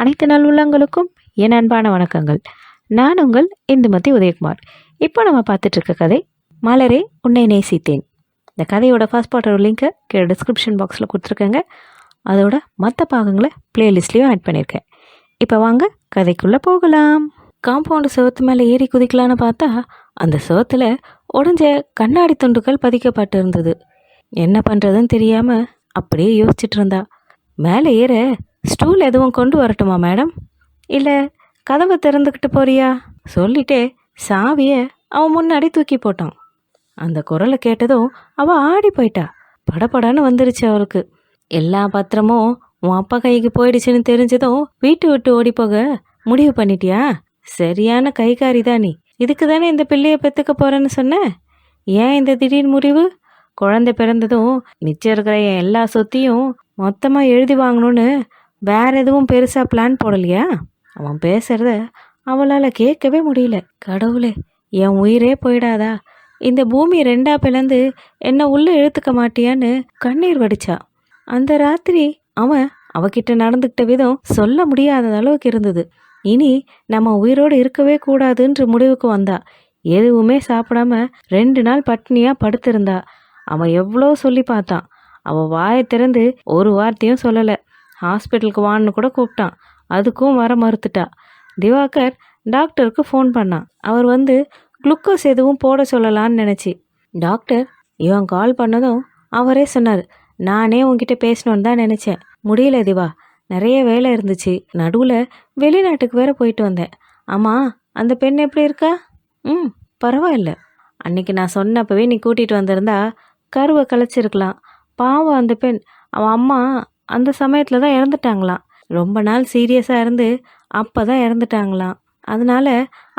அனைத்து நல்லுள்ளங்களுக்கும் என் அன்பான வணக்கங்கள். நான் உங்கள் இந்துமதி உதயகுமார். இப்போ நம்ம பார்த்துட்ருக்க கதை மலரே உன்னை நேசித்தேன். இந்த கதையோட ஃபர்ஸ்ட் பார்ட்டோட லிங்க்கை கீழே டிஸ்கிரிப்ஷன் பாக்ஸில் கொடுத்துருக்கேங்க. அதோட மற்ற பாகங்களை பிளேலிஸ்ட்லேயும் ஆட் பண்ணியிருக்கேன். இப்போ வாங்க கதைக்குள்ளே போகலாம். காம்பவுண்டு செவத்து மேலே ஏறி குதிக்கலான்னு பார்த்தா அந்த செவத்தில் உடஞ்ச கண்ணாடி துண்டுகள் பதிக்கப்பட்டு இருந்தது என்ன பண்ணுறதுன்னு தெரியாமல் அப்படியே யோசிச்சுட்டு இருந்தா. மேலே ஏற ஸ்டூல் எதுவும் கொண்டு வரட்டுமா மேடம் இல்லை கதவை திறந்துக்கிட்டு போறியா? சொல்லிட்டே சாவியை அவன் முன்னாடி தூக்கி போட்டான். அந்த குரலை கேட்டதும் அவள் ஆடி போயிட்டா. படப்படன்னு வந்துருச்சு அவளுக்கு. எல்லா பத்திரமும் உன் அப்பா கைக்கு போயிடுச்சுன்னு தெரிஞ்சதும் வீட்டு விட்டு ஓடி போக முடிவு பண்ணிட்டியா? சரியான கைகாரி தான் நீ. இதுக்கு தானே இந்த பிள்ளையை பெற்றுக்க போறேன்னு சொன்ன? ஏன் இந்த திடீர் முடிவு? குழந்தை பிறந்ததும் மிச்சம் இருக்கிற என் எல்லா சொத்தையும் மொத்தமாக எழுதி வாங்கணும்னு வேற எதுவும் பெருசாக பிளான் போடலையா? அவன் பேசுறத அவளால் கேட்கவே முடியல. கடவுளே என் உயிரே போயிடாதா? இந்த பூமி ரெண்டா பிளந்து என்ன உள்ள இழுத்துக்க மாட்டியான்னு கண்ணீர் வடிச்சா. அந்த ராத்திரி அவன் அவகிட்ட நடந்துக்கிட்ட விதம் சொல்ல முடியாத அளவுக்கு இருந்தது. இனி நம்ம உயிரோடு இருக்கவே கூடாதுன்ற முடிவுக்கு வந்தா. எதுவுமே சாப்பிடாம ரெண்டு நாள் பட்னியா படுத்திருந்தா. அவன் எவ்வளோ சொல்லி பார்த்தான். அவள் வாயை திறந்து ஒரு வார்த்தையும் சொல்லலை. ஹாஸ்பிட்டலுக்கு வான்னு கூட கூப்பிட்டான். அதுக்கும் வர மறுத்துட்டா. திவாகர் டாக்டருக்கு ஃபோன் பண்ணான். அவர் வந்து குளுக்கோஸ் எதுவும் போட சொல்லலான்னு நினச்சி. டாக்டர் இவன் கால் பண்ணதும் அவரே சொன்னார் நானே உன்கிட்ட பேசணுன்னு தான் நினச்சேன். முடியல திவா நிறைய வேலை இருந்துச்சு. நடுவில் வெளிநாட்டுக்கு வேற போயிட்டு வந்தேன். ஆமாம் அந்த பெண் எப்படி இருக்கா? ம் பரவாயில்ல. அன்னைக்கு நான் சொன்னப்பவே நீ கூட்டிகிட்டு வந்திருந்தா கருவை கலைச்சிருக்கலாம் பாவம் அந்த பெண். அவன் அம்மா அந்த சமயத்தில் தான் இறந்துட்டாங்களாம். ரொம்ப நாள் சீரியஸாக இருந்து அப்போ தான் இறந்துட்டாங்களாம். அதனால்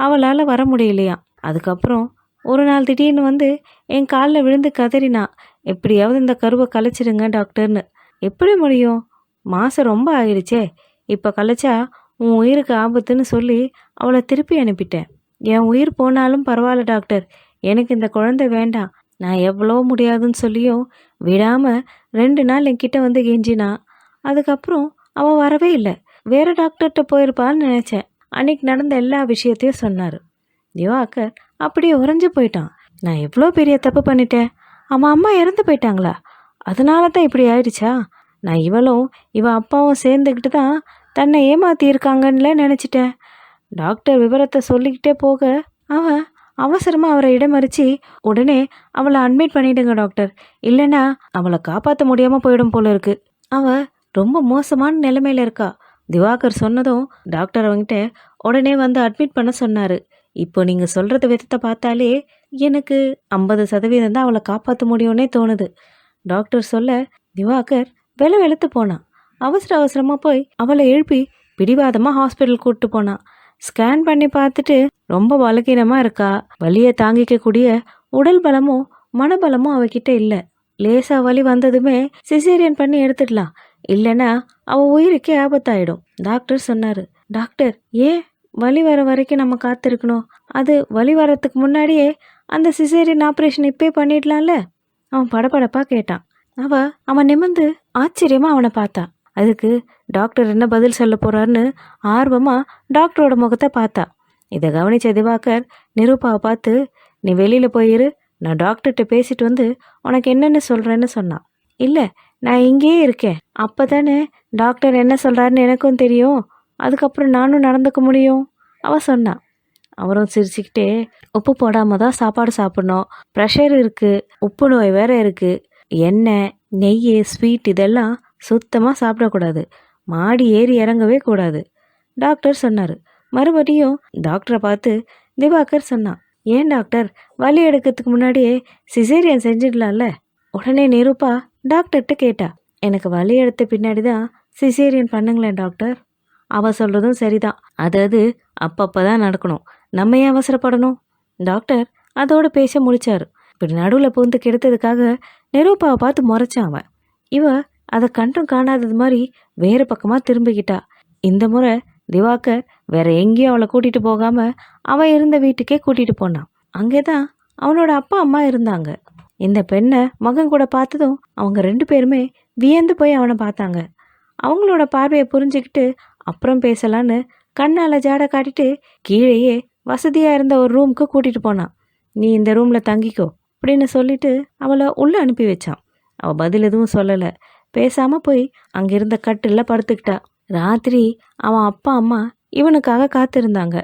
அவளால் வர முடியலையாம். அதுக்கப்புறம் ஒரு நாள் திடீர்னு வந்து என் காலில் விழுந்து கதறினா எப்படியாவது இந்த கருவை கலைச்சிடுங்க டாக்டர்னு. எப்படி முடியும்? மாதம் ரொம்ப ஆயிடுச்சே இப்போ கலைச்சா உன் உயிருக்கு ஆபத்துன்னு சொல்லி அவளை திருப்பி அனுப்பிட்டேன். என் உயிர் போனாலும் பரவாயில்ல டாக்டர். எனக்கு இந்த குழந்தை வேண்டாம். நான் எவ்வளோ முடியாதுன்னு சொல்லியும் விடாமல் ரெண்டு நாள் என்கிட்ட வந்து கெஞ்சினா. அதுக்கப்புறம் அவள் வரவே இல்லை. வேறு டாக்டர்கிட்ட போயிருப்பான்னு நினச்சேன். அன்னைக்கு நடந்த எல்லா விஷயத்தையும் சொன்னார். திவாகர் அப்படியே உறைஞ்சு போயிட்டான். நான் எவ்வளோ பெரிய தப்பு பண்ணிட்டேன்? அவன் அம்மா இறந்து போயிட்டாங்களா? அதனால தான் இப்படி ஆயிடுச்சா? நான் இவளும் இவன் அப்பாவும் சேர்ந்துக்கிட்டு தான் தன்னை ஏமாத்தியிருக்காங்கன்னுல நினச்சிட்டேன். டாக்டர் விவரத்தை சொல்லிக்கிட்டே போக அவன் அவசரமாக அவரை இடமறிச்சு உடனே அவளை அட்மிட் பண்ணிடுங்க டாக்டர் இல்லைன்னா அவளை காப்பாற்ற முடியாமல் போயிடும் போல இருக்கு. அவள் ரொம்ப மோசமான நிலைமையில் இருக்கா. திவாகர் சொன்னதும் டாக்டர் அவங்ககிட்ட உடனே வந்து அட்மிட் பண்ண சொன்னார். இப்போ நீங்கள் சொல்கிறத விதத்தை பார்த்தாலே எனக்கு ஐம்பது சதவீதம் தான் அவளை காப்பாற்ற முடியும்னே தோணுது. டாக்டர் சொல்ல திவாகர் வெலை வெளுத்து போனான். அவசர அவசரமாக போய் அவளை எழுப்பி பிடிவாதமாக ஹாஸ்பிட்டல் கூப்பிட்டு போனான். ஸ்கேன் பண்ணி பார்த்துட்டு ரொம்ப பலகீனமாக இருக்கா? வலியை தாங்கிக்கக்கூடிய உடல் பலமும் மனபலமும் அவகிட்ட இல்லை. லேசாக வலி வந்ததுமே சிசேரியன் பண்ணி எடுத்துடலாம். இல்லைன்னா அவள் உயிருக்கே ஆபத்தாயிடும். டாக்டர் சொன்னார். டாக்டர் ஏன் வலி வர வரைக்கும் நம்ம காத்திருக்கணும்? அது வலி வரத்துக்கு முன்னாடியே அந்த சிசேரியன் ஆப்ரேஷன் இப்பே பண்ணிடலாம்ல? அவன் படபடப்பாக கேட்டான். அவ அவன் நிமிர்ந்து ஆச்சரியமா அவனை பார்த்தா. அதுக்கு டாக்டர் என்ன பதில் சொல்ல போகிறாருன்னு ஆர்வமாக டாக்டரோட முகத்தை பார்த்தா. இதை கவனிச்ச திவாகர் நிரூபாவை பார்த்து நீ வெளியில் போயிரு நான் டாக்டர்கிட்ட பேசிட்டு வந்து உனக்கு என்னென்னு சொல்கிறேன்னு சொன்னான் இல்லை நான் இங்கேயே இருக்கேன். அப்போ தானே டாக்டர் என்ன சொல்கிறாருன்னு எனக்கும் தெரியும். அதுக்கப்புறம் நானும் நடந்துக்க முடியும். அவ சொன்னான் அவரும் சிரிச்சுக்கிட்டே உப்பு போடாமல் தான் சாப்பாடு சாப்பிடணும். ப்ரெஷர் இருக்குது உப்பு நோய் வேற இருக்குது எண்ணெய் நெய் ஸ்வீட் இதெல்லாம் சுத்தமாக சாப்பிடக்கூடாது. மாடி ஏறி இறங்கவே கூடாது. டாக்டர் சொன்னார். மறுபடியும் டாக்டரை பார்த்து திவாகர் சொன்னான். ஏன் டாக்டர்? வலி எடுக்கிறதுக்கு முன்னாடியே சிசேரியன் செஞ்சிடலாம்ல? உடனே நிரூபா டாக்டர்கிட்ட கேட்டா. எனக்கு வலி எடுத்த பின்னாடி தான் சிசேரியன் பண்ணுங்களேன் டாக்டர். அவ சொல்கிறதும் சரிதான். அதாவது அப்பப்போ தான் நடக்கணும். நம்ம ஏன் அவசரப்படணும்? டாக்டர் அதோடு பேச முடித்தார் இப்படி நடுவில் பூந்து கெடுத்ததுக்காக நிரூபாவை பார்த்து முறைச்சான் அவன். இவ அதை கண்டும் காணாதது மாதிரி வேறு பக்கமாக திரும்பிக்கிட்டா. இந்த முறை திவாகர் வேற எங்கேயும் அவளை கூட்டிகிட்டு போகாமல் அவன் இருந்த வீட்டுக்கே கூட்டிகிட்டு போனான். அங்கே தான் அவனோட அப்பா அம்மா இருந்தாங்க. இந்த பெண்ணை மகன் கூட பார்த்ததும் அவங்க ரெண்டு பேருமே வியந்து போய் அவனை பார்த்தாங்க. அவங்களோட பார்வையை புரிஞ்சுக்கிட்டு அப்புறம் பேசலான்னு கண்ணால் ஜாடை காட்டிட்டு கீழேயே வசதியாக இருந்த ஒரு ரூமுக்கு கூட்டிகிட்டு போனான். நீ இந்த ரூமில் தங்கிக்கோ அப்படின்னு சொல்லிட்டு அவளை உள்ளே அனுப்பி வச்சான். அவள் பதில் எதுவும் சொல்லலை. பேசாமல் போய் அங்கே இருந்த கட்டில் படுத்துக்கிட்டா. ராத்திரி அவன் அப்பா அம்மா இவனுக்காக காத்திருந்தாங்க.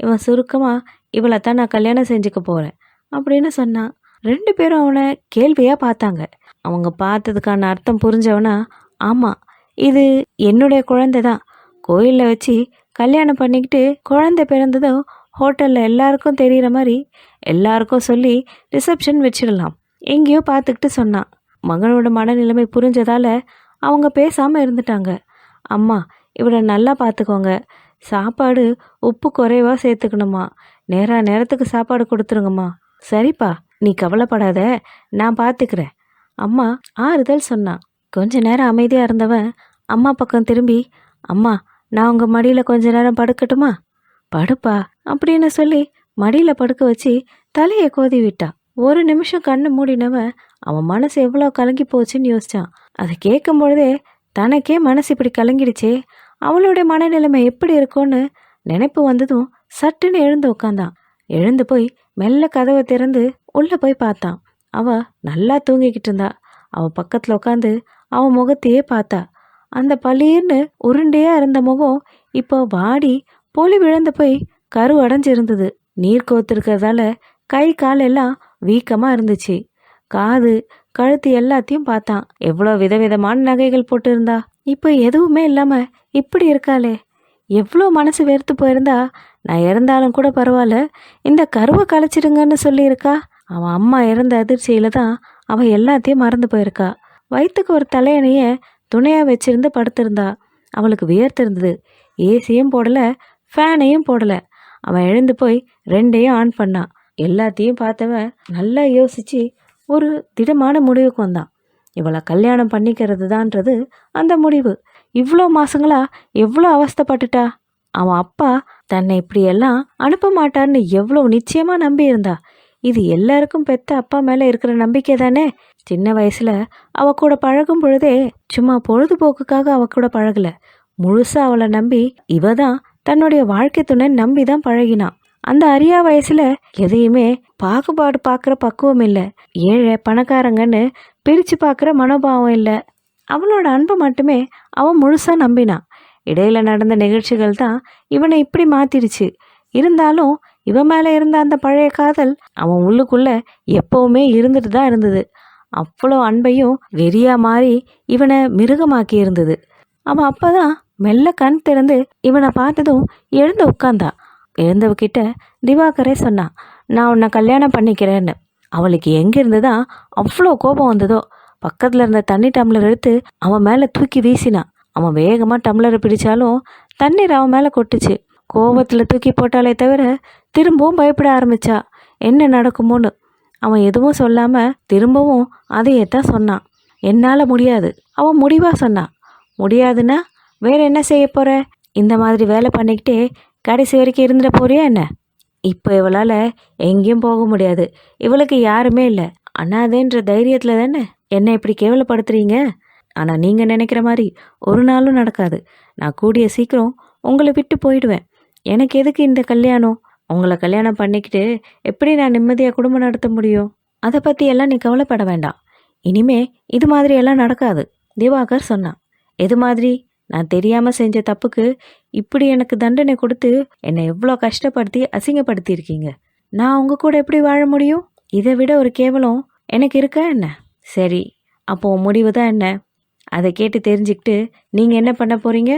இவன் சுருக்கமாக இவளை தான் நான் கல்யாணம் செஞ்சுக்க போகிறேன் அப்படின்னு சொன்னான் ரெண்டு பேரும் அவனை கேள்வியாக பார்த்தாங்க. அவங்க பார்த்ததுக்கான அர்த்தம் புரிஞ்சவனா ஆமாம் இது என்னுடைய குழந்தை தான். கோயிலில் வச்சு கல்யாணம் பண்ணிக்கிட்டு குழந்தை பிறந்ததும் ஹோட்டலில் எல்லாருக்கும் தெரிகிற மாதிரி எல்லாருக்கும் சொல்லி ரிசப்ஷன் வச்சிடலாம். எங்கேயோ பார்த்துக்கிட்டு சொன்னான். மகனோட மனநிலைமை புரிஞ்சதால அவங்க பேசாமல் இருந்துட்டாங்க. அம்மா இவளை நல்லா பார்த்துக்கோங்க சாப்பாடு உப்பு குறைவாக சேர்த்துக்கணுமா? நேராக நேரத்துக்கு சாப்பாடு கொடுத்துருங்கம்மா. சரிப்பா நீ கவலைப்படாத நான் பார்த்துக்கிறேன் அம்மா ஆறுதல் சொன்னான் கொஞ்ச நேரம் அமைதியாக இருந்தவன் அம்மா பக்கம் திரும்பி அம்மா நான் உங்கள் மடியில் கொஞ்ச நேரம் படுக்கட்டுமா? படுப்பா அப்படின்னு சொல்லி மடியில் படுக்க வச்சு தலையை கோதி விட்டான் ஒரு நிமிஷம் கண்ணு மூடினவன் அவன் மனசு எவ்வளோ கலங்கி போச்சுன்னு யோசிச்சான். அதை கேட்கும் பொழுதே தனக்கே மனசு இப்படி கலங்கிடுச்சே அவளுடைய மனநிலைமை எப்படி இருக்கும்னு நினைப்பு வந்ததும் சட்டுன்னு எழுந்து உட்காந்தான் எழுந்து போய் மெல்ல கதவை திறந்து உள்ளே போய் பார்த்தான். அவ நல்லா தூங்கிக்கிட்டு இருந்தா. அவள் பக்கத்தில் உட்காந்து அவன் முகத்தையே பார்த்தா. அந்த பளிர்னு உருண்டையாக இருந்த முகம் இப்போ வாடி பொலி விழுந்து போய் கரு அடைஞ்சிருந்தது. நீர் கோத்திருக்கிறதால கை கால் எல்லாம் வீக்கமாக இருந்துச்சு. காது கழுத்து எல்லாத்தையும் பார்த்தான். எவ்வளோ விதவிதமான நகைகள் போட்டிருந்தா. இப்போ எதுவுமே இல்லாமல் இப்படி இருக்காளே. எவ்வளோ மனசு வெறுத்து போயிருந்தா. நான் இறந்தாலும் கூட பரவாயில்ல. இந்த கருவை கலைச்சிடுங்கன்னு சொல்லியிருக்கா. அவன் அம்மா இறந்த அதிர்ச்சியில தான் அவன் எல்லாத்தையும் மறந்து போயிருக்கா. வயிற்றுக்கு ஒரு தலையணைய துணையாக வச்சிருந்து படுத்திருந்தா. அவளுக்கு வியர்த்திருந்தது. ஏசியும் போடலை ஃபேனையும் போடலை. அவன் எழுந்து போய் ரெண்டையும் ஆன் பண்ணான். எல்லாத்தையும் பார்த்தவன் நல்லா யோசிச்சு ஒரு திடமான முடிவுக்கு வந்தான். இவளை கல்யாணம் பண்ணிக்கிறது தான்றது அந்த முடிவு. இவ்வளோ மாசங்களா எவ்வளோ அவஸ்தைப்பட்டுட்டா? அவன் அப்பா தன்னை இப்படியெல்லாம் அனுப்ப மாட்டார்னு எவ்வளோ நிச்சயமாக நம்பியிருந்தா. இது எல்லாருக்கும் பெத்த அப்பா மேலே இருக்கிற நம்பிக்கை தானே? சின்ன வயசில் அவ கூட பழகும் பொழுதே சும்மா பொழுதுபோக்குக்காக அவ கூட பழகலை. முழுசாக அவளை நம்பி இவ தான் தன்னுடைய வாழ்க்கை துணை நம்பி தான் பழகினான். அந்த அரியா வயசுல எதையுமே பாகுபாடு பார்க்குற பக்குவம் இல்லை. ஏழை பணக்காரங்கன்னு பிரித்து பார்க்குற மனோபாவம் இல்லை. அவளோட அன்பை மட்டுமே அவன் முழுசாக நம்பினான் இடையில நடந்த நிகழ்ச்சிகள் தான் இவனை இப்படி மாத்திடுச்சு. இருந்தாலும் இவன் மேலே இருந்த அந்த பழைய காதல் அவன் உள்ளுக்குள்ள எப்பவுமே இருந்துட்டு தான் இருந்தது. அவ்வளோ அன்பையும் வெறியா மாறி இவனை மிருகமாக்கி இருந்தது. அவன் அப்பதான் மெல்ல கண் திறந்து இவனை பார்த்ததும் எழுந்து உட்காந்தான் இருந்தவகிட்ட திவாகரே சொன்னான் நான் உன்னை கல்யாணம் பண்ணிக்கிறேன்னு. அவளுக்கு எங்கேருந்து தான் அவ்வளோ கோபம் வந்ததோ? பக்கத்தில் இருந்த தண்ணி டம்ளர் எடுத்து அவன் மேலே தூக்கி வீசினான் அவன் வேகமாக டம்ளரை பிடிச்சாலும் தண்ணீர் அவன் மேலே கொட்டுச்சு. கோபத்தில் தூக்கி போட்டாலே தவிர திரும்பவும் பயப்பட ஆரம்பிச்சா என்ன நடக்குமோன்னு? அவன் எதுவும் சொல்லாமல் திரும்பவும் அதையே தான் சொன்னான். என்னால் முடியாது. அவன் முடிவாக சொன்னான். முடியாதுன்னா வேற என்ன செய்ய போகிற இந்த மாதிரி வேலை பண்ணிக்கிட்டே கடைசி வரைக்கும் இருந்துட போறியா என்ன? இப்போ இவளால் எங்கேயும் போக முடியாது. இவளுக்கு யாருமே இல்லை. அண்ணாதேன்ற தைரியத்தில் தானே என்னை இப்படி கேவலப்படுத்துறீங்க? ஆனால் நீங்கள் நினைக்கிற மாதிரி ஒரு நாளும் நடக்காது. நான் கூடிய சீக்கிரம் உங்களை விட்டு போயிடுவேன். எனக்கு எதுக்கு இந்த கல்யாணம்? உங்களை கல்யாணம் பண்ணிக்கிட்டு எப்படி நான் நிம்மதியாக குடும்பம் நடத்த முடியும்? அதை பற்றி எல்லாம் நீ கவலைப்பட வேண்டாம். இனிமே இது மாதிரி எல்லாம் நடக்காது. திவாகர் சொன்னான். எது மாதிரி? நான் தெரியாமல் செஞ்ச தப்புக்கு இப்படி எனக்கு தண்டனை கொடுத்து என்னை எவ்வளோ கஷ்டப்படுத்தி அசிங்கப்படுத்தியிருக்கீங்க? நான் உங்க கூட எப்படி வாழ முடியும்? இதை விட ஒரு கேவலம் எனக்கு இருக்கா என்ன? சரி அப்போ முடிவு தான் என்ன? அதை கேட்டு தெரிஞ்சுக்கிட்டு நீங்கள் என்ன பண்ண போறீங்க?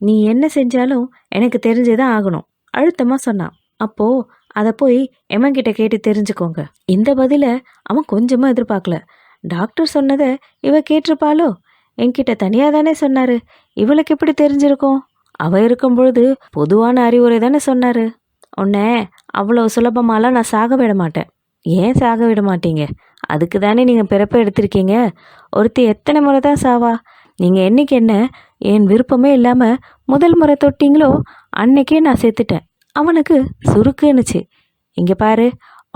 நீ என்ன செஞ்சாலும் எனக்கு தெரிஞ்சதான் ஆகணும் அழுத்தமாக சொன்னான். அப்போ அதை போய் எமன்கிட்ட கேட்டு தெரிஞ்சுக்கோங்க. இந்த பதிலை அவன் கொஞ்சமாக எதிர்பார்க்கல. டாக்டர் சொன்னதை இவ கேட்டிருப்பாளோ? என்கிட்ட தனியாக தானே சொன்னாரு. இவளுக்கு எப்படி தெரிஞ்சிருக்கோம்? அவ இருக்கும் பொழுது பொதுவான அறிவுரை தானே சொன்னாரு. உன்னை அவ்வளோ சுலபமாலாம் நான் சாக விட மாட்டேன். ஏன் சாக விட மாட்டீங்க? அதுக்கு தானே நீங்கள் பிறப்பை எடுத்திருக்கீங்க. ஒருத்தி எத்தனை முறை தான் சாவா? நீங்கள் என்றைக்கு என்ன? என் விருப்பமே இல்லாமல் முதல் முறை தொட்டிங்களோ அன்னைக்கே நான் செத்துட்டேன். அவனுக்கு சுருக்குன்னுச்சு இங்கே பாரு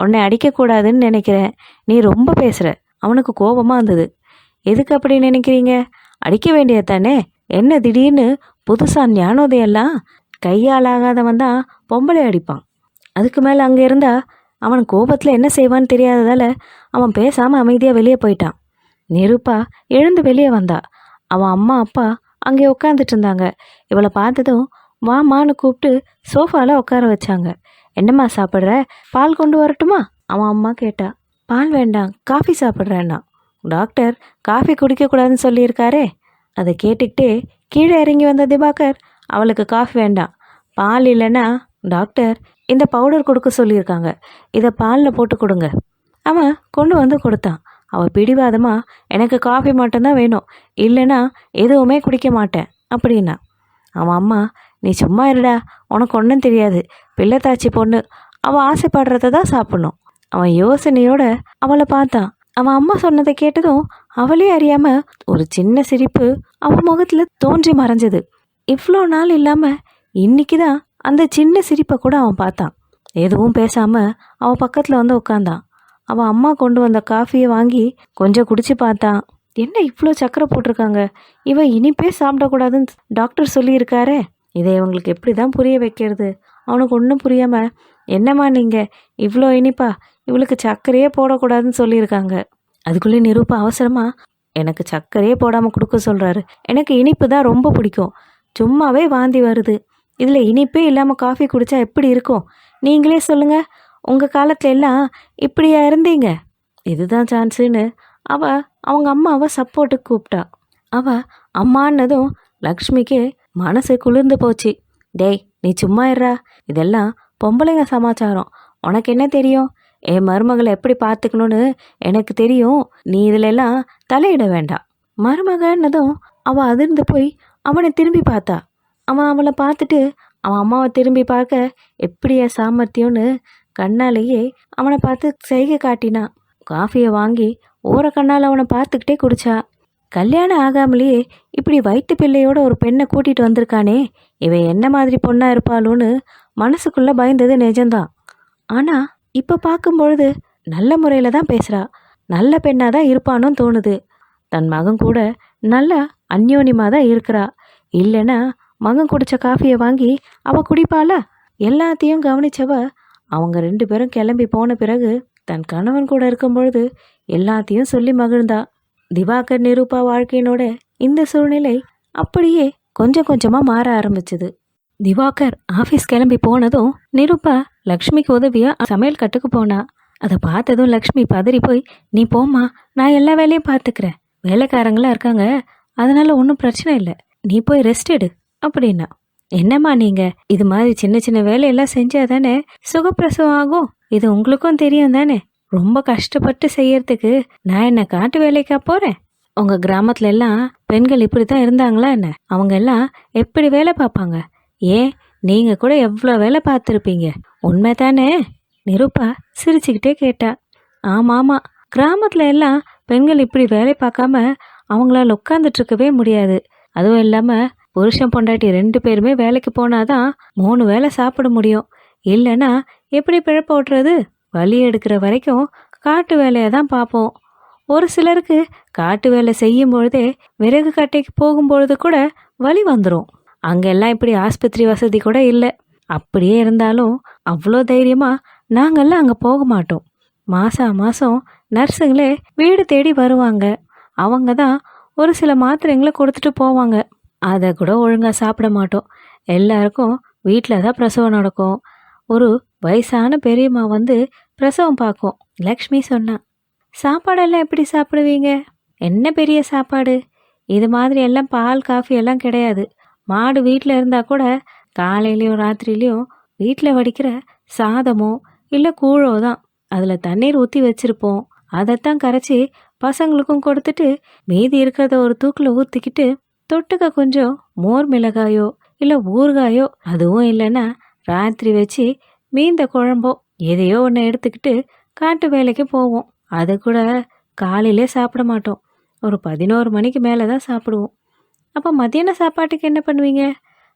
உன்னை அடிக்கக்கூடாதுன்னு நினைக்கிறேன். நீ ரொம்ப பேசுகிற அவனுக்கு கோபமாக இருந்தது எதுக்கு அப்படி நினைக்கிறீங்க? அடிக்க வேண்டியது தானே. என்ன திடீர்னு புதுசாக ஞானோதயெல்லாம் கையாளாகாதவன் தான் பொம்பளை அடிப்பான். அதுக்கு மேலே அங்கே இருந்தா அவன் கோபத்தில் என்ன செய்வான்னு தெரியாததால் அவன் பேசாமல் அமைதியாக வெளியே போயிட்டான். நெருப்பா எழுந்து வெளியே வந்தா. அவன் அம்மா அப்பா அங்கே உட்காந்துட்டு இருந்தாங்க. இவளை பார்த்ததும் வாமான்னு கூப்பிட்டு சோஃபாவில் உட்கார வச்சாங்க. என்னம்மா சாப்பிட்ற? பால் கொண்டு வரட்டுமா? அவன் அம்மா கேட்டா. பால் வேண்டாம் காஃபி சாப்பிட்றேன்னா. டாக்டர் காஃபி குடிக்கக்கூடாதுன்னு சொல்லியிருக்காரே. அதை கேட்டுக்கிட்டே கீழே இறங்கி வந்த திவாகர் அவளுக்கு காஃபி வேண்டாம். பால் இல்லைன்னா டாக்டர் இந்த பவுடர் கொடுக்க சொல்லியிருக்காங்க. இதை பாலில் போட்டு கொடுங்க. அவன் கொண்டு வந்து கொடுத்தான். அவள் பிடிவாதமாக எனக்கு காஃபி மட்டும்தான் வேணும். இல்லைன்னா எதுவுமே குடிக்க மாட்டேன். அப்படின்னா அவன் அம்மா நீ சும்மா இருடா. உனக்கு ஒன்றும் தெரியாது. பிள்ளைத்தாச்சி பொண்ணு. அவள் ஆசைப்படுறத தான் சாப்பிடணும். அவன் யோசனையோட அவளை பார்த்தான். அவன் அம்மா சொன்னதை கேட்டதும் அவளே அறியாமல் ஒரு சின்ன சிரிப்பு அவன் முகத்தில் தோன்றி மறைஞ்சது. இவ்வளோ நாள் இல்லாமல் இன்னைக்கு தான் அந்த சின்ன சிரிப்பை கூட அவன் பார்த்தான். எதுவும் பேசாமல் அவன் பக்கத்தில் வந்து உட்காந்தான் அவன் அம்மா கொண்டு வந்த காஃபியை வாங்கி கொஞ்சம் குடிச்சு பார்த்தான். என்ன இவ்வளோ சக்கரை போட்டிருக்காங்க? இவன் இனிப்பே சாப்பிடக்கூடாதுன்னு டாக்டர் சொல்லியிருக்காரே. இதை இவங்களுக்கு எப்படி தான் புரிய வைக்கிறது? அவனுக்கு ஒன்றும் புரியாமல் என்னம்மா நீங்கள் இவ்வளோ இனிப்பா? இவளுக்கு சர்க்கரையே போடக்கூடாதுன்னு சொல்லியிருக்காங்க. அதுக்குள்ளே நிரூபா அவசரமாக எனக்கு சர்க்கரையே போடாமல் கொடுக்க சொல்கிறாரு எனக்கு இனிப்பு தான் ரொம்ப பிடிக்கும். சும்மாவே வாந்தி வருது. இதில் இனிப்பே இல்லாமல் காஃபி குடித்தா எப்படி இருக்கும்? நீங்களே சொல்லுங்க. உங்கள் காலத்துல எல்லாம் இப்படியா இருந்தீங்க? இதுதான் சான்ஸுன்னு அவ அவங்க அம்மாவை சப்போர்ட்டுக்கு கூப்பிட்டா. அவ அம்மானதும் லக்ஷ்மிக்கு மனசு குளிர்ந்து போச்சு. டேய் நீ சும்மா இருறா இதெல்லாம் பொம்பளைங்க சமாச்சாரம். உனக்கு என்ன தெரியும்? என் மருமகளை எப்படி பார்த்துக்கணும்னு எனக்கு தெரியும். நீ இதிலெல்லாம் தலையிட வேண்டாம். மருமகன்னதும் அவள் அதிர்ந்து போய் அவனை திரும்பி பார்த்தா. அவன் அவளை பார்த்துட்டு அவன் அம்மாவை திரும்பி பார்க்க எப்படியா சாமர்த்தியம்னு கண்ணாலேயே அவனை பார்த்து செய்கை காட்டினான் காஃபியை வாங்கி ஓர கண்ணால் அவனை பார்த்துக்கிட்டே குடிச்சா. கல்யாணம் ஆகாமலேயே இப்படி வயிற்று பிள்ளையோட ஒரு பெண்ணை கூட்டிகிட்டு வந்திருக்கானே. இவன் என்ன மாதிரி பொண்ணாக இருப்பாளோன்னு மனசுக்குள்ளே பயந்தது நிஜம்தான். ஆனால் இப்போ பார்க்கும்பொழுது நல்ல முறையில் தான் பேசுகிறா நல்ல பெண்ணாக தான் இருப்பானும் தோணுது. தன் மகன் கூட நல்ல அந்யோன்யமா தான் இருக்கிறா. இல்லைன்னா மகன் குடித்த காஃபியை வாங்கி அவள் குடிப்பாளா? எல்லாத்தையும் கவனிச்சவ அவங்க ரெண்டு பேரும் கிளம்பி போன பிறகு தன் கணவன் கூட இருக்கும் பொழுது எல்லாத்தையும் சொல்லி மகிழ்ந்தா. திவாகர் நிரூபா வாழ்க்கையினோட இந்த சூழ்நிலை அப்படியே கொஞ்சம் கொஞ்சமாக மாற ஆரம்பிச்சது. திவாகர் ஆஃபீஸ் கிளம்பி போனதும் நிரூபா லக்ஷ்மிக்கு உதவியா சமையல் கட்டுக்கு போனா. அதை பார்த்ததும் லக்ஷ்மி பதறி போய் நீ போம்மா நான் எல்லா வேலையும் பார்த்துக்கிறேன். வேலைக்காரங்களாம் இருக்காங்க. அதனால ஒன்றும் பிரச்சனை இல்லை. நீ போய் ரெஸ்ட் எடு அப்படின்னா. என்னம்மா நீங்கள் இது மாதிரி சின்ன சின்ன வேலையெல்லாம் செஞ்சால் தானே சுகப்பிரசவம் ஆகும். இது உங்களுக்கும் தெரியும் தானே. ரொம்ப கஷ்டப்பட்டு செய்யறதுக்கு நான் என்ன காட்டு வேலைக்கா போகிறேன் உங்கள் கிராமத்துல எல்லாம் பெண்கள் இப்படி தான் இருந்தாங்களா என்ன? அவங்க எல்லாம் எப்படி வேலை பார்ப்பாங்க? ஏன் நீங்கள் கூட எவ்வளோ வேலை பார்த்துருப்பீங்க? உண்மை தானே நிருப்பா சிரிச்சுக்கிட்டே கேட்டா. ஆமாம் ஆமாம் கிராமத்தில் எல்லாம் பெண்கள் இப்படி வேலை பார்க்காம அவங்களால உட்காந்துட்ருக்கவே முடியாது. அதுவும் இல்லாமல் புருஷன் பொண்டாட்டி ரெண்டு பேருமே வேலைக்கு போனாதான் மூணு வேலை சாப்பிட முடியும். இல்லைன்னா எப்படி பிழப்ப ஓட்டுறது? வலி எடுக்கிற வரைக்கும் காட்டு வேலையை தான் பார்ப்போம். ஒரு சிலருக்கு காட்டு வேலை செய்யும் பொழுதே விறகு கட்டைக்கு போகும்பொழுது கூட வலி வந்துடும் அங்கெல்லாம் இப்படி ஆஸ்பத்திரி வசதி கூட இல்லை. அப்படியே இருந்தாலும் அவ்வளோ தைரியமாக நாங்கள்லாம் அங்கே போக மாட்டோம். மாதா மாதம் நர்ஸுங்களே வீடு தேடி வருவாங்க. அவங்க தான் ஒரு சில மாத்திரைங்களை கொடுத்துட்டு போவாங்க. அதை கூட ஒழுங்காக சாப்பிட மாட்டோம். எல்லாருக்கும் வீட்டில் தான் பிரசவம் நடக்கும். ஒரு வயசான பெரியம்மா வந்து பிரசவம் பார்க்கும். லக்ஷ்மி சொன்னான் சாப்பாடெல்லாம் எப்படி சாப்பிடுவீங்க? என்ன பெரிய சாப்பாடு? இது மாதிரி எல்லாம் பால் காஃபி எல்லாம் கிடையாது. மாடு வீட்டில் இருந்தால் கூட காலையிலையும் ராத்திரிலையும் வீட்டில் வடிக்கிற சாதமோ இல்லை கூழோ தான். அதில் தண்ணீர் ஊற்றி வச்சுருப்போம். அதைத்தான் கரைச்சி பசங்களுக்கும் கொடுத்துட்டு மீதி இருக்கிறத ஒரு தூக்கில் ஊற்றிக்கிட்டு தொட்டுக்க கொஞ்சம் மோர் மிளகாயோ இல்லை ஊறுகாயோ அதுவும் இல்லைன்னா ராத்திரி வச்சு மீந்த குழம்போ எதையோ ஒன்று எடுத்துக்கிட்டு காட்டு வேலைக்கு போவோம். அது கூட காலையிலே சாப்பிட மாட்டோம். ஒரு பதினோரு மணிக்கு மேலே தான் சாப்பிடுவோம். அப்போ மத்தியான சாப்பாட்டுக்கு என்ன பண்ணுவீங்க?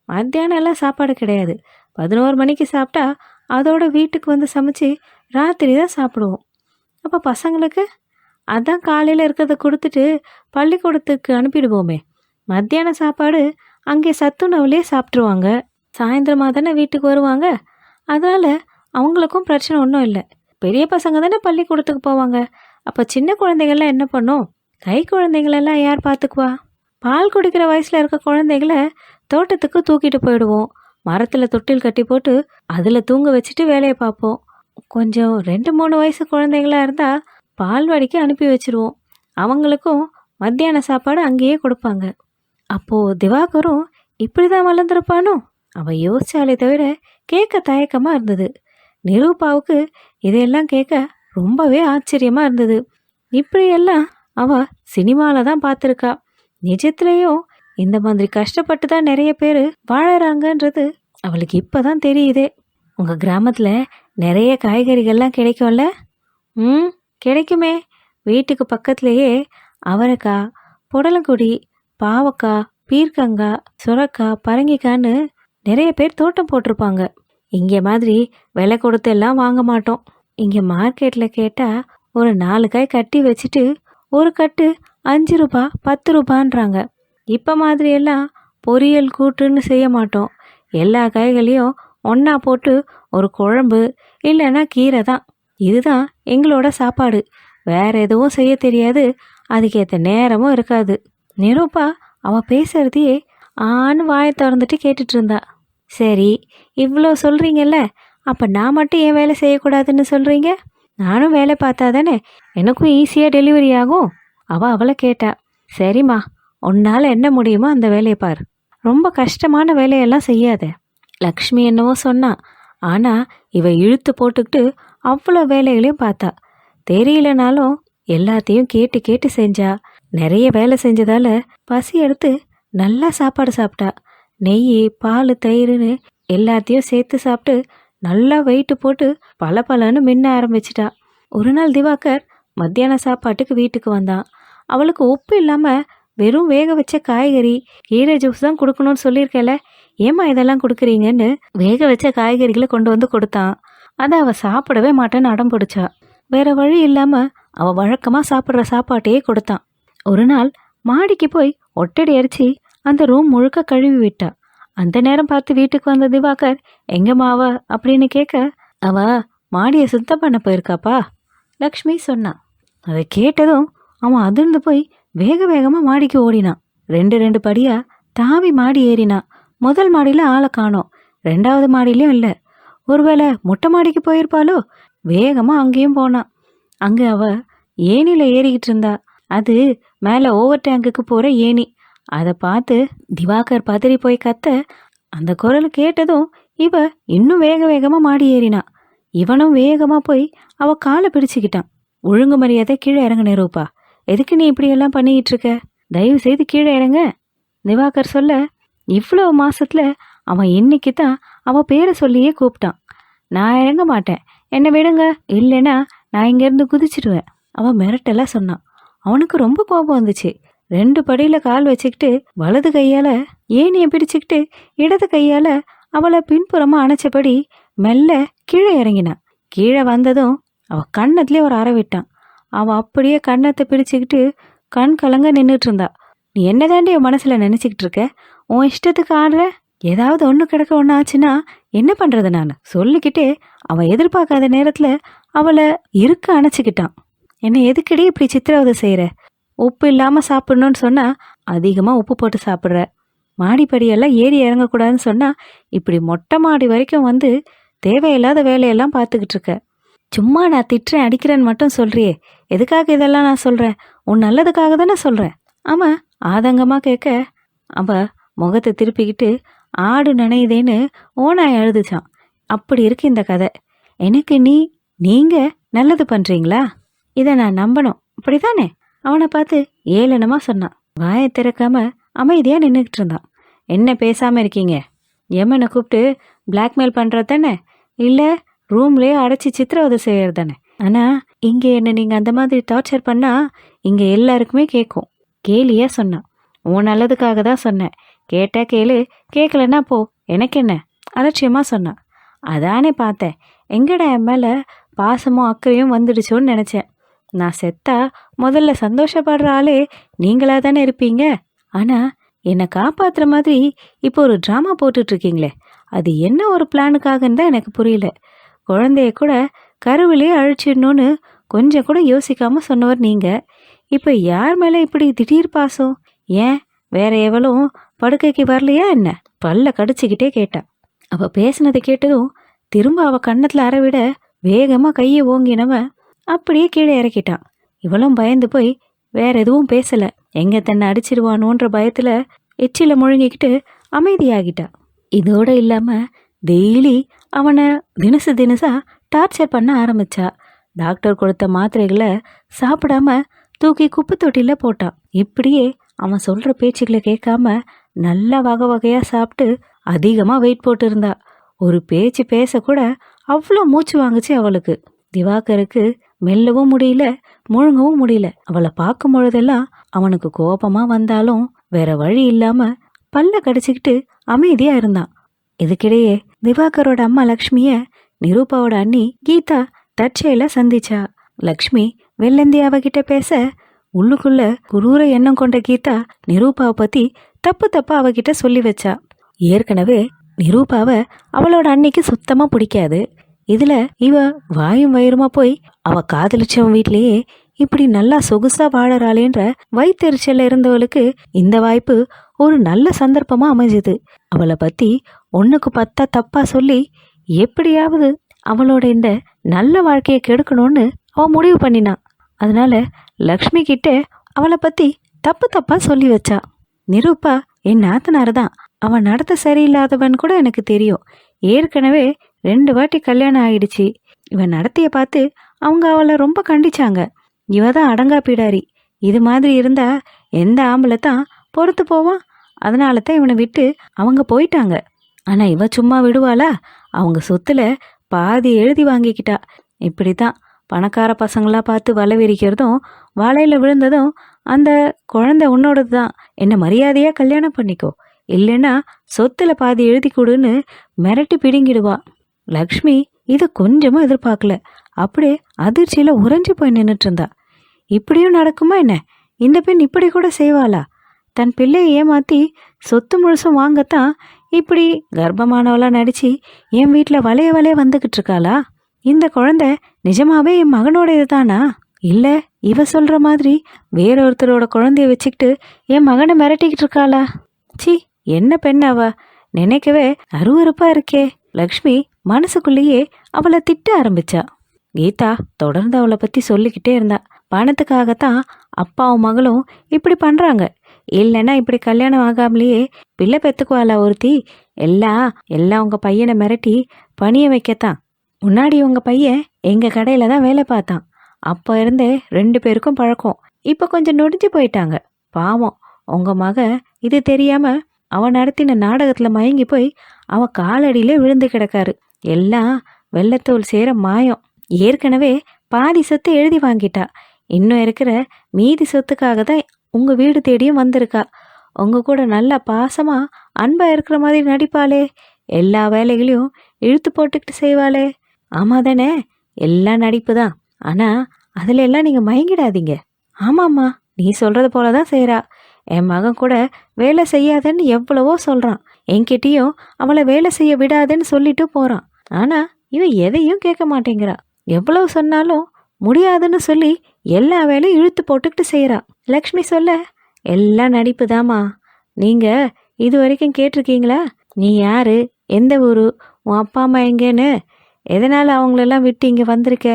மத்தியானம் எல்லாம் சாப்பாடு கிடையாது. பதினோரு மணிக்கு சாப்பிட்டா அதோட வீட்டுக்கு வந்து சமைச்சு ராத்திரி தான் சாப்பிடுவோம். அப்போ பசங்களுக்கு அதான் காலையில் இருக்கிறத கொடுத்துட்டு பள்ளிக்கூடத்துக்கு அனுப்பிடுவோமே. மத்தியான சாப்பாடு அங்கே சத்துணவுலேயே சாப்பிட்ருவாங்க சாயந்தரமாக தானே வீட்டுக்கு வருவாங்க. அதனால் அவங்களுக்கும் பிரச்சனை ஒன்றும் இல்லை. பெரிய பசங்க தானே பள்ளிக்கூடத்துக்கு போவாங்க. அப்போ சின்ன குழந்தைகள்லாம் என்ன பண்ணும்? கை குழந்தைங்களெல்லாம் யார் பார்த்துக்குவா? பால் குடிக்கிற வயசில் இருக்க குழந்தைகளை தோட்டத்துக்கு தூக்கிட்டு போயிடுவோம். மரத்தில் தொட்டில் கட்டி போட்டு அதில் தூங்க வச்சுட்டு வேலையை பார்ப்போம். கொஞ்சம் ரெண்டு மூணு வயசு குழந்தைங்களா இருந்தால் பால்வாடிக்கு அனுப்பி வச்சிருவோம். அவங்களுக்கும் மத்தியான சாப்பாடு அங்கேயே கொடுப்பாங்க. அப்போது திவாகரும் இப்படி தான் வளர்ந்துருப்பானோ? அவன் யோசிச்சாலே தவிர கேட்க தயக்கமாக இருந்தது. நிரூபாவுக்கு இதையெல்லாம் கேட்க ரொம்பவே ஆச்சரியமாக இருந்தது. இப்படியெல்லாம் அவள் சினிமாவில் தான் பார்த்துருக்கா. நிஜத்துலேயும் இந்த மாதிரி கஷ்டப்பட்டு தான் நிறைய பேர் வாழறாங்கன்றது அவளுக்கு இப்போ தான் தெரியுதே. உங்கள் கிராமத்தில் நிறைய காய்கறிகள்லாம் கிடைக்கும்ல? ம் கிடைக்குமே. வீட்டுக்கு பக்கத்துலேயே அவரைக்காய் புடலங்குடி பாவக்காய் பீர்க்கங்காய் சுரக்காய் பரங்கிக்கான்னு நிறைய பேர் தோட்டம் போட்டிருப்பாங்க. இங்கே மாதிரி விலை கொடுத்து எல்லாம் வாங்க மாட்டோம். இங்கே மார்க்கெட்டில் கேட்டால் ஒரு நாலு காய் கட்டி வச்சுட்டு ஒரு கட்டு அஞ்சு ரூபா பத்து ரூபான்றாங்க. இப்போ மாதிரியெல்லாம் பொரியல் கூட்டுன்னு செய்ய மாட்டோம். எல்லா காய்களையும் ஒன்றா போட்டு ஒரு குழம்பு இல்லைன்னா கீரை தான். இதுதான் எங்களோட சாப்பாடு. வேற எதுவும் செய்ய தெரியாது. அதுக்கேற்ற நேரமும் இருக்காது. நிரூபா அவள் பேசுறதையே ஆன்னு வாயை திறந்துட்டு கேட்டுட்டு இருந்தா சரி இவ்வளோ சொல்கிறீங்கல்ல அப்போ நான் மட்டும் ஏன் வேலை செய்யக்கூடாதுன்னு சொல்கிறீங்க நானும் வேலை பார்த்தா தானே எனக்கும் ஈஸியாக டெலிவரி ஆகும். அவள் அவளை கேட்டா சரிம்மா உன்னால் என்ன முடியுமோ அந்த வேலையை பார். ரொம்ப கஷ்டமான வேலையெல்லாம் செய்யாத. லக்ஷ்மி என்னவோ சொன்னா ஆனால் இவ இழுத்து போட்டுக்கிட்டு அவ்வளோ வேலைகளையும் பார்த்தா. தெரியலனாலும் எல்லாத்தையும் கேட்டு கேட்டு செஞ்சா நிறைய வேலை செஞ்சதால பசி எடுத்து நல்லா சாப்பாடு சாப்பிட்டா. நெய் பால் தயிர்னு எல்லாத்தையும் சேர்த்து சாப்பிட்டு நல்லா வெயிட்டு போட்டு பல பலன்னு மின்ன ஆரம்பிச்சிட்டா. ஒரு நாள் திவாகர் மத்தியான சாப்பாட்டுக்கு வீட்டுக்கு வந்தான். அவளுக்கு உப்பு இல்லாமல் வெறும் வேக வச்ச காய்கறி கீரை ஜூஸ் தான் கொடுக்கணும்னு சொல்லியிருக்கல. ஏம்மா இதெல்லாம் கொடுக்குறீங்கன்னு வேக வச்ச காய்கறிகளை கொண்டு வந்து கொடுத்தான். அதை அவள் சாப்பிடவே மாட்டேன்னு அடம் பிடிச்சா. வேற வழி இல்லாமல் அவள் வழக்கமாக சாப்பிட்ற சாப்பாட்டையே கொடுத்தான். ஒரு நாள் மாடிக்கு போய் ஒட்டடி அரிச்சு அந்த ரூம் முழுக்க கழுவி விட்டா. அந்த நேரம் பார்த்து வீட்டுக்கு வந்த திவாகர் எங்கம்மாவா அப்படின்னு கேட்க அவ மாடியை சுத்தம் பண்ண போயிருக்காப்பா? லக்ஷ்மி சொன்னான் அதை கேட்டதும் அவன் அதிர்ந்து போய் வேக வேகமாக மாடிக்கு ஓடினான் ரெண்டு ரெண்டு படியா தாவி மாடி ஏறினான் முதல் மாடியில் ஆளை காணோம். ரெண்டாவது மாடியிலையும் இல்லை. ஒருவேளை மொட்டை மாடிக்கு போயிருப்பாளோ? வேகமாக அங்கேயும் போனான் அங்கே அவ ஏணியில் ஏறிக்கிட்டு இருந்தா. அது மேலே ஓவர் டேங்குக்கு போகிற ஏணி. அதை பார்த்து திவாகர் பதறி போய் கத்த அந்த குரல் கேட்டதும் இவ இன்னும் வேக வேகமாக மாடி ஏறினா. இவனும் வேகமாக போய் அவ காலை பிடிச்சிக்கிட்டான். ஒழுங்கு மரியாதை கீழே இறங்க எதுக்கு நீ இப்படியெல்லாம் பண்ணிக்கிட்டு இருக்க தயவு செய்து கீழே இறங்க. திவாகர் சொல்ல இவ்வளவு மாசத்துல அவன் இன்னைக்கு தான் அவன் பேரை சொல்லியே கூப்பிட்டான். நான் இறங்க மாட்டேன். என்னை விடுங்க. இல்லைன்னா நான் இங்கேருந்து குதிச்சிடுவேன் அவன் மிரட்டெல்லாம் சொன்னான். அவனுக்கு ரொம்ப கோபம் வந்துச்சு. ரெண்டு படியில் கால் வச்சுக்கிட்டு வலது கையால் ஏனியை பிடிச்சிக்கிட்டு இடது கையால் அவளை பின்புறமாக அணைச்சபடி மெல்ல கீழே இறங்கினான். கீழே வந்ததும் அவ கண்ணத்துலேயே ஒரு அற விட்டான். அவள் அப்படியே கண்ணத்தை பிடிச்சிக்கிட்டு கண் கலங்க நின்றுட்டு இருந்தா. நீ என்ன தாண்டி என் மனசில் நினச்சிக்கிட்டு இருக்க? உன் இஷ்டத்துக்கு ஆடுற? ஏதாவது ஒன்று கிடக்க ஒன்று ஆச்சுன்னா என்ன பண்ணுறது நான்? சொல்லிக்கிட்டே அவன் எதிர்பார்க்காத நேரத்தில் அவளை இருக்க அணைச்சிக்கிட்டான். என்னை எதுக்கடி இப்படி சித்திரவதை செய்கிற உப்பு இல்லாமல் சாப்பிடணும்னு சொன்னால் அதிகமாக உப்பு போட்டு சாப்பிட்ற. மாடிப்படியெல்லாம் ஏறி இறங்கக்கூடாதுன்னு சொன்னால் இப்படி மொட்டை மாடி வரைக்கும் வந்து தேவையில்லாத வேலையெல்லாம் பார்த்துக்கிட்டு இருக்க. சும்மா நான் திட்டுறேன் அடிக்கிறேன்னு மட்டும் சொல்றியே. எதுக்காக இதெல்லாம் நான் சொல்கிறேன் உன் நல்லதுக்காக தானே சொல்கிறேன் ஆமாம் ஆதங்கமாக கேட்க அவ முகத்தை திருப்பிக்கிட்டு ஆடு நனையுதேன்னு ஓனாய் அழுதுச்சான் அப்படி இருக்கு இந்த கதை. எனக்கு நீ நீங்கள் நல்லது பண்ணுறீங்களா இதை நான் நம்பணும். அப்படிதானே அவனை பார்த்து ஏளனமாக சொன்னான். வாயை திறக்காம அமைதியாக நின்றுக்கிட்டு இருந்தான். என்ன பேசாமல் இருக்கீங்க? எம்மனை கூப்பிட்டு பிளாக்மெயில் பண்ணுறது தானே இல்லை ரூம்லேயே அடைச்சி சித்திரவதை செய்கிறது தானே ஆனால் இங்கே என்ன நீங்கள் அந்த மாதிரி டார்ச்சர் பண்ணால் இங்கே எல்லாருக்குமே கேட்கும் கேலியாக சொன்னான் உன் நல்லதுக்காக தான் சொன்னேன். கேட்டா கேளு கேட்கலன்னா போ எனக்கு என்ன? அலட்சியமாக சொன்னான் அதானே பார்த்தேன். எங்கடா என் மேலே பாசமும் அக்கறையும் வந்துடுச்சோன்னு நினச்சேன். நான் செத்தா முதல்ல சந்தோஷப்படுற ஆளே நீங்களா தானே இருப்பீங்க? ஆனால் என்னை காப்பாத்துற மாதிரி இப்போ ஒரு ட்ராமா போட்டுட்ருக்கீங்களே அது என்ன ஒரு பிளானுக்காகன்னு தான் எனக்கு புரியல. குழந்தைய கூட கருவிலே அழிச்சிடணும்னு கொஞ்சம் கூட யோசிக்காம சொன்னவர் நீங்க. இப்போ யார் மேலே இப்படி திடீர் பாசம்? ஏன்? வேற எவளும் படுக்கைக்கு வரலையா என்ன? பல்ல கடிச்சுக்கிட்டே கேட்டான் அவ பேசினதை கேட்டதும் திரும்ப அவ கன்னத்தில் அறவிட வேகமா கையை ஓங்கினவன் அப்படியே கீழே இறக்கிட்டான் இவளும் பயந்து போய் வேற எதுவும் பேசல. எங்க தன்னை அடிச்சிருவானோன்ற பயத்துல எச்சில முழுங்கிக்கிட்டு அமைதியாகிட்டா. இதோட இல்லாம டெய்லி அவனை தினசு தினசா டார்ச்சர் பண்ண ஆரம்பிச்சா. டாக்டர் கொடுத்த மாத்திரைகளை சாப்பிடாம தூக்கி குப்பை தொட்டியில் போட்டான். இப்படியே அவன் சொல்கிற பேச்சுகளை கேட்காம நல்லா வகை வகையாக சாப்பிட்டு அதிகமாக வெயிட் போட்டிருந்தா. ஒரு பேச்சு பேசக்கூட அவ்வளோ மூச்சு வாங்குச்சு அவளுக்கு. திவாகருக்கு மெல்லவும் முடியல முழுங்கவும் முடியல. அவளை பார்க்கும் பொழுதெல்லாம் அவனுக்கு கோபமா வந்தாலும் வேற வழி இல்லாமல் பல்ல கடிச்சிக்கிட்டு அமைதியா இருந்தான். இதுக்கிடையே திவாகரோட அம்மா லக்ஷ்மிய நிரூபாவோட அண்ணி கீதா தற்செயல சந்திச்சா. லக்ஷ்மி வெள்ளந்தி அவகிட்ட பேச உள்ளுக்குள்ள குரூர எண்ணம் கொண்ட கீதா நிரூபாவை பத்தி தப்பு தப்பா அவகிட்ட சொல்லி வச்சா. ஏற்கனவே நிரூபாவை அவளோட அன்னைக்கு சுத்தமா பிடிக்காது. இதுல இவ வாயும் வயிறுமா போய் அவ காதலிச்சவன் வீட்லயே இப்படி நல்லா சொகுசா வாழறாளேன்ற வயித்தெரிச்சல்ல இருந்தவளுக்கு இந்த வாய்ப்பு ஒரு நல்ல சந்தர்ப்பமா அமைஞ்சது. அவளை பத்தி ஒன்றுக்கு பத்தா தப்பாக சொல்லி எப்படியாவது அவளோட இந்த நல்ல வாழ்க்கையை கெடுக்கணும்னு அவன் முடிவு பண்ணினான். அதனால லக்ஷ்மி கிட்டே அவளை பற்றி தப்பு தப்பாக சொல்லி வச்சா. நிரூபா என் நாத்தனார் தான். அவன் நடத்த சரியில்லாதவன் கூட எனக்கு தெரியும். ஏற்கனவே ரெண்டு வாட்டி கல்யாணம் ஆயிடுச்சு. இவன் நடத்திய பார்த்து அவங்க அவளை ரொம்ப கண்டிச்சாங்க. இவ தான் அடங்கா பீடாரி. இது மாதிரி இருந்தா எந்த ஆம்பளை தான் பொறுத்து போவான். அதனால தான் இவனை விட்டு அவங்க போயிட்டாங்க. ஆனால் இவ சும்மா விடுவாளா? அவங்க சொத்துல பாதி எழுதி வாங்கிக்கிட்டா. இப்படித்தான் பணக்கார பசங்களாக பார்த்து வலை விரிக்கிறதும் வாழையில் விழுந்ததும் அந்த குழந்தை உன்னோடது தான் என்ன மரியாதையாக கல்யாணம் பண்ணிக்கோ. இல்லைன்னா சொத்துல பாதி எழுதி கொடுன்னு மிரட்டி பிடுங்கிடுவா. லக்ஷ்மி இதை கொஞ்சமும் எதிர்பார்க்கல. அப்படியே அதிர்ச்சியில் உறைஞ்சி போய் நின்றுட்டு இருந்தா இப்படியும் நடக்குமா என்ன? இந்த பெண் இப்படி கூட செய்வாளா? தன் பிள்ளையை ஏமாத்தி சொத்து முழுசும் வாங்கத்தான் இப்படி கர்ப்பமானவளா நடிச்சு என் வீட்டில் வளைய வளைய வந்துகிட்டு இருக்காளா? இந்த குழந்தை நிஜமாவே என் மகனோட இதுதானா? இல்லை இவ சொல்ற மாதிரி வேறொருத்தரோட குழந்தைய வச்சுக்கிட்டு என் மகனை மிரட்டிக்கிட்டு இருக்காளா? சி என்ன பெண் அவ? நினைக்கவே அருவருப்பா இருக்கே. லக்ஷ்மி மனசுக்குள்ளேயே அவளை திட்ட ஆரம்பிச்சா. கீதா தொடர்ந்து அவளை பத்தி சொல்லிக்கிட்டே இருந்தா. பணத்துக்காகத்தான் அப்பாவும் மகளும் இப்படி பண்றாங்க. இல்லைன்னா இப்படி கல்யாணம் ஆகாமலேயே பிள்ளை பெற்றுக்குவாளா ஒருத்தி? எல்லாம் எல்லாம் உங்கள் பையனை மிரட்டி பணிய வைக்கத்தான். முன்னாடி உங்கள் பையன் எங்கள் கடையில் தான் வேலை பார்த்தான். அப்போ இருந்தே ரெண்டு பேருக்கும் பழக்கம். இப்போ கொஞ்சம் நொடிஞ்சு போயிட்டாங்க. பாவம் உங்கள் மக இது தெரியாமல் அவன் நடத்தின நாடகத்தில் மயங்கி போய் அவன் காலடியிலே விழுந்து கிடக்காரு. எல்லாம் வெள்ளத்தோல் சேர மாயம். ஏற்கனவே பாதி சொத்து எழுதி வாங்கிட்டா. இன்னும் இருக்கிற மீதி சொத்துக்காக தான் உங்கள் வீடு தேடியும் வந்திருக்கா. உங்கள் கூட நல்லா பாசமாக அன்பாக இருக்கிற மாதிரி நடிப்பாளே. எல்லா வேலைகளையும் இழுத்து போட்டுக்கிட்டு செய்வாளே. ஆமாம் தானே? எல்லாம் நடிப்பு தான். ஆனால் அதில் எல்லாம் நீங்கள் மயங்கிடாதீங்க. ஆமாம்மா நீ சொல்கிறது போல தான் செய்கிறா என் மகன் கூட வேலை செய்யாதன்னு எவ்வளவோ சொல்கிறான் என்கிட்டயும் அவளை வேலை செய்ய விடாதேன்னு சொல்லிட்டு போகிறான் ஆனால் இவன் எதையும் கேட்க மாட்டேங்கிறா. எவ்வளவு சொன்னாலும் முடியாதுன்னு சொல்லி எல்லா வேலையும் இழுத்து போட்டுக்கிட்டு செய்கிறா லக்ஷ்மி சொல்ல எல்லாம் நடிப்பு தாம்மா நீங்கள் இது வரைக்கும் கேட்டிருக்கீங்களா? நீ யாரு? எந்த ஊர்? உன் அப்பா அம்மா எங்கேன்னு? எதனால் அவங்களெல்லாம் விட்டு இங்கே வந்திருக்க?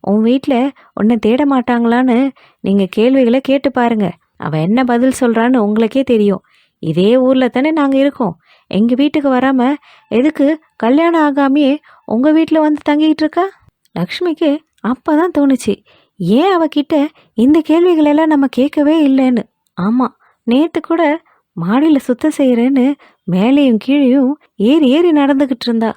உன் வீட்டில் உன்னை தேட மாட்டாங்களான்னு நீங்கள் கேள்விகளை கேட்டு பாருங்க. அவன் என்ன பதில் சொல்கிறான்னு உங்களுக்கே தெரியும். இதே ஊரில் தானே நாங்கள் இருக்கோம். எங்கள் வீட்டுக்கு வராமல் எதுக்கு கல்யாணம் ஆகாமையே உங்கள் வீட்டில் வந்து தங்கிக்கிட்டு இருக்கா? லக்ஷ்மிக்கு அப்போ தான் தோணுச்சு. ஏன் அவகிட்ட இந்த கேள்விகளெல்லாம் நம்ம கேட்கவே இல்லைன்னு? ஆமாம் நேற்று கூட மாடியில் சுத்தம் செய்கிறேன்னு மேலேயும் கீழேயும் ஏறி ஏறி நடந்துக்கிட்டு இருந்தா.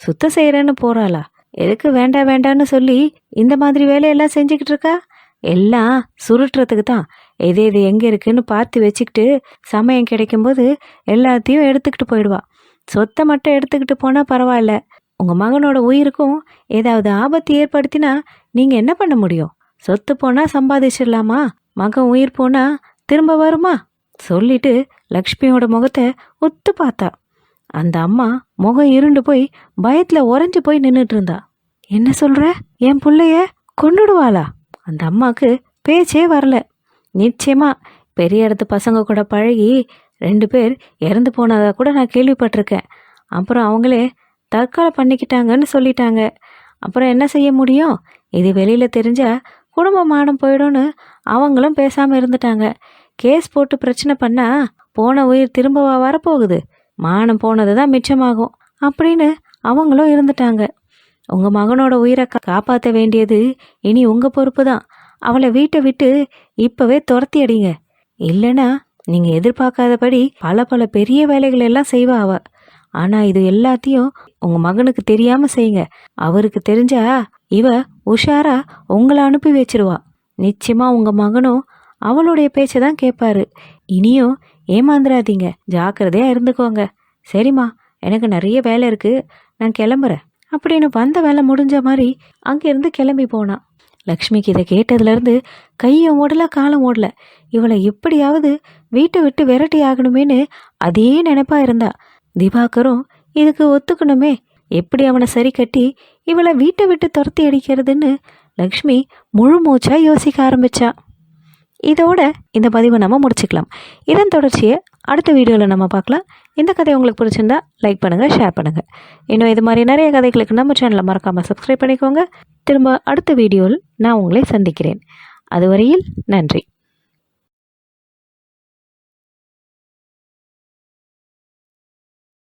சுத்தம் செய்கிறேன்னு போகிறாளா எதுக்கு வேண்டாம் வேண்டான்னு சொல்லி இந்த மாதிரி வேலையெல்லாம் செஞ்சுக்கிட்டு இருக்கா? எல்லாம் சுருட்டுறதுக்கு தான். எது எது எங்கே இருக்குன்னு பார்த்து வச்சுக்கிட்டு சமயம் கிடைக்கும்போது எல்லாத்தையும் எடுத்துக்கிட்டு போயிடுவா. சொத்தை மட்டும் எடுத்துக்கிட்டு போனால் பரவாயில்ல. உங்கள் மகனோட உயிருக்கும் ஏதாவது ஆபத்து ஏற்படுத்தினா நீங்கள் என்ன பண்ண முடியும்? சொத்து போனால் சம்பாதிச்சிடலாமா? மகன் உயிர் போனால் திரும்ப வருமா? சொல்லிட்டு லக்ஷ்மியோட முகத்தை ஒத்து பார்த்தா. அந்த அம்மா முகம் இருண்டு போய் பயத்தில் உறைஞ்சு போய் நின்றுட்டு இருந்தா. என்ன சொல்கிற என் பிள்ளைய கொண்டுடுவாளா அந்த அம்மாவுக்கு பேச்சே வரல. நிச்சயமாக பெரிய இடத்து பசங்க கூட பழகி ரெண்டு பேர் இறந்து போனதாக கூட நான் கேள்விப்பட்டிருக்கேன். அப்புறம் அவங்களே தற்கொலை பண்ணிக்கிட்டாங்கன்னு சொல்லிட்டாங்க. அப்புறம் என்ன செய்ய முடியும்? இது வெளியில் தெரிஞ்சால் குடும்பமானம் போயிடும்னு அவங்களும் பேசாமல் இருந்துட்டாங்க. கேஸ் போட்டு பிரச்சனை பண்ணால் போன உயிர் திரும்பவா வரப்போகுது. மானம் போனது தான் மிச்சமாகும் அப்படின்னு அவங்களும் இருந்துட்டாங்க. உங்கள் மகனோட உயிரை காப்பாற்ற வேண்டியது இனி உங்கள் பொறுப்பு தான் அவளை வீட்டை விட்டு இப்போவே துரத்தி அடிங்க இல்லைன்னா நீங்கள் எதிர்பார்க்காதபடி பல பல பெரிய வேலைகள் எல்லாம் செய்வா அவ. ஆனால் இது எல்லாத்தையும் உங்கள் மகனுக்கு தெரியாமல் செய்யுங்க. அவருக்கு தெரிஞ்சா இவ உஷாரா உங்களை அனுப்பி வச்சிருவா. நிச்சயமா உங்கள் மகனும் அவளுடைய பேச்சை தான் கேட்பாரு. இனியும் ஏமாந்துடாதீங்க ஜாக்கிரதையா இருந்துக்கோங்க. சரிம்மா எனக்கு நிறைய வேலை இருக்கு. நான் கிளம்புறேன். அப்படின்னு வந்த வேலை முடிஞ்ச மாதிரி அங்கேருந்து கிளம்பி போனான் லக்ஷ்மிக்கு இதை கேட்டதுலேருந்து கையும் ஓடல காலம் ஓடல. இவளை எப்படியாவது வீட்டை விட்டு விரட்டி ஆகணுமேனு அதே நினைப்பா இருந்தா. திபாகரும் இதுக்கு ஒத்துக்கணுமே. எப்படி அவனை சரி கட்டி இவளை வீட்டை விட்டு துரத்தி அடிக்கிறதுன்னு லக்ஷ்மி முழு மூச்சாக யோசிக்க ஆரம்பித்தா இதோட இந்த பதிவை நம்ம முடிச்சுக்கலாம். இதன் தொடர்ச்சியை அடுத்த வீடியோவில் நம்ம பார்க்கலாம். இந்த கதை உங்களுக்கு பிடிச்சிருந்தா லைக் பண்ணுங்கள் ஷேர் பண்ணுங்கள் இன்னும் இது மாதிரி நிறைய கதைகளுக்கு நம்ம சேனலை மறக்காமல் சப்ஸ்கிரைப் பண்ணிக்கோங்க. திரும்ப அடுத்த வீடியோவில் நான் உங்களை சந்திக்கிறேன். அதுவரையில் நன்றி.